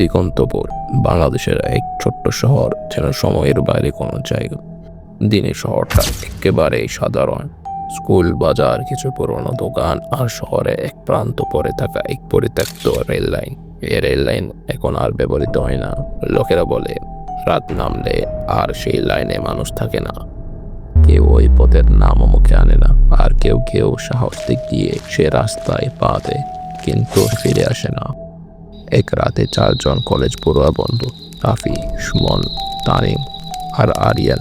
দিগন্তপুর, বাংলাদেশের এক ছোট্ট শহর যেন সময়ের বাইরে কোনো জায়গা দিনে শহরটা একেবারেই সাধারণ। স্কুল, বাজার, কিছু পুরনো দোকান আর শহরে এক প্রান্ত পরে থাকা এক পরিত্যক্ত রেল লাইন। এই রেল লাইন এখন আর ব্যবহৃত হয় না। লোকেরা বলে, রাত নামলে আর সেই লাইনে মানুষ থাকে না। কেউ ওই পথের নামও মুখে আনে না। আর কেউ কেউ সাহস দিয়ে সে রাস্তায় পা দেয়, কিন্তু ফিরে আসে না। এক রাতে চারজন কলেজ পড়ুয়া বন্ধু, রাফি, সুমন, তানিম আর আরিয়ান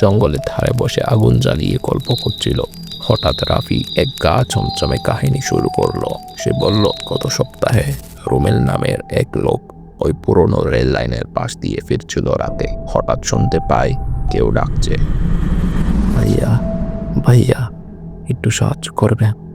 জঙ্গলের ধারে বসে আগুন জ্বালিয়ে গল্প করছিল। হঠাৎ রাফি এক গা চমচমে কাহিনী শুরু করল। সে বলল, গত সপ্তাহে রুমেল নামের এক লোক ওই পুরনো রেল লাইনের পাশ দিয়ে ফিরছিল রাতে। হঠাৎ শুনতে পায়, কেউ ডাকছে। ভাইয়া ভাইয়া, একটু সাহায্য করবেন?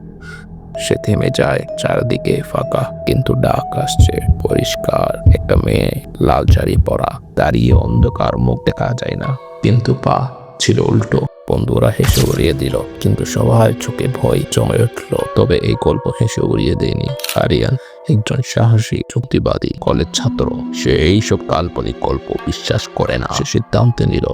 সে থেমে যায়, চারদিকে ফাঁকা, কিন্তু ডাক আসছে। পরিষ্কার, একটা মেয়ে, লাল শাড়ি পরা, দাঁড়িয়ে অন্ধকার, মুখ দেখা যায় না। কিন্তু পা ছিল উল্টো। বন্ধুরা হেসে উড়িয়ে দিল, কিন্তু সবার চোখে ভয় জমে উঠল। তবে এই গল্প হেসে উড়িয়ে দেয়নি। আরিয়ান একজন সাহসী, চুক্তিবাদী কলেজ ছাত্র। সে এইসব কাল্পনিক গল্প বিশ্বাস করে না। সে সিদ্ধান্ত নিল,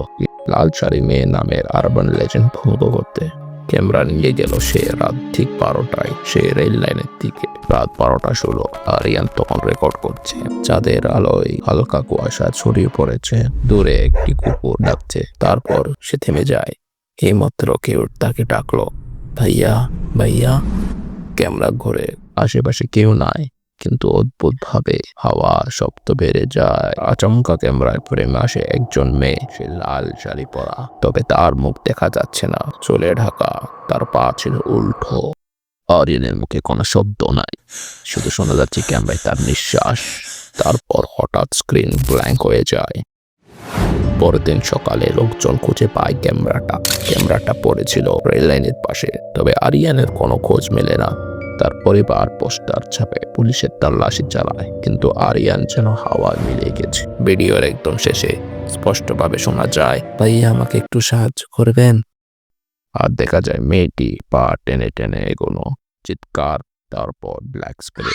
লাল শাড়ি মেয়ে নামের আরবান লেজেন্ড ভঙ্গ করতে। ক্যামেরা নিয়ে গেল সে রাত ঠিক বারোটায়। সে রেল লাইনের দিকে। রাত বারোটা ষোলো। আরিয়ান তখন রেকর্ড করছে। চাঁদের আলোয় হালকা কুয়াশা ছড়িয়ে পড়েছে। দূরে একটি কুকুর ডাকছে। তারপর সে থেমে যায়। এইমাত্র কেউ তাকে ডাকলো। ভাইয়া ভাইয়া? ক্যামেরা ঘুরে। আশেপাশে কেউ নাই। কিন্তু অদ্ভুত ভাবে হাওয়া শব্দ বেড়ে যায়। আচমকা ক্যামেরায় ফ্রেমে আসে একজন মেয়ে। সে লাল শাড়ি পরা। তবে তার মুখ দেখা যাচ্ছে না। চলে ঢাকা। তার পা ছিল উল্টো। অরিয়নের মুখে কোনো শব্দ নাই। শুধু শোনা যাচ্ছে ক্যামেরায় তার নিঃশ্বাস। তারপর হঠাৎ স্ক্রিন ব্ল্যাঙ্ক হয়ে যায়। পরের দিন সকালে লোকজন খুঁজে পায় ক্যামেরাটা। ক্যামেরাটা পড়েছিল রেল লাইনের পাশে। তবে আরিয়ানের কোনো খোঁজ মেলে না। তার পরিবার পোস্টার ছাপে পুলিশের তল্লাশি চালায়। কিন্তু আরিয়ান যেন হাওয়া মিলে গেছে। ভিডিওর একদম শেষে স্পষ্টভাবে শোনা যায়, ভাই, আমাকে একটু সাহায্য করবেন? আর দেখা যায় মেয়েটি পা টেনে টেনে এগোনো চিৎকার, তারপর ব্ল্যাক স্প্রে।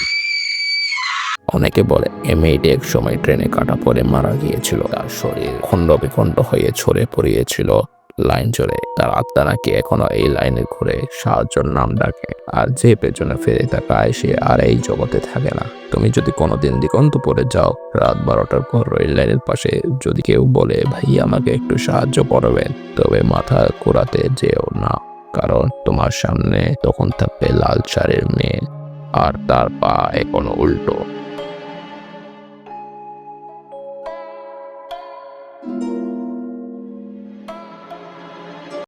অনেকে বলে, এ মেয়েটি এক সময় ট্রেনে কাটা পড়ে মারা গিয়েছিল। তার শরীর খণ্ড বিখণ্ড হয়ে ছড়ে পড়িয়েছিল। লাইন জুড়ে তার আত্মা নাকি এখনও এই লাইনে ঘুরে সাহায্যর নাম ডাকে। আর যে পেছনে ফিরে তাকায়, সে আর এই জগতে থাকে না। তুমি যদি কোনোদিন দিগন্তপুরে যাও, রাত বারোটার পর রেল লাইনের পাশে যদি কেউ বলে, ভাই, আমাকে একটু সাহায্য করবেন, তবে মাথা ঘোরাতে যেও না। কারণ তোমার সামনে তখন থাকবে লাল শাড়ির মেয়ে। আর তার পা এখনও উল্টো।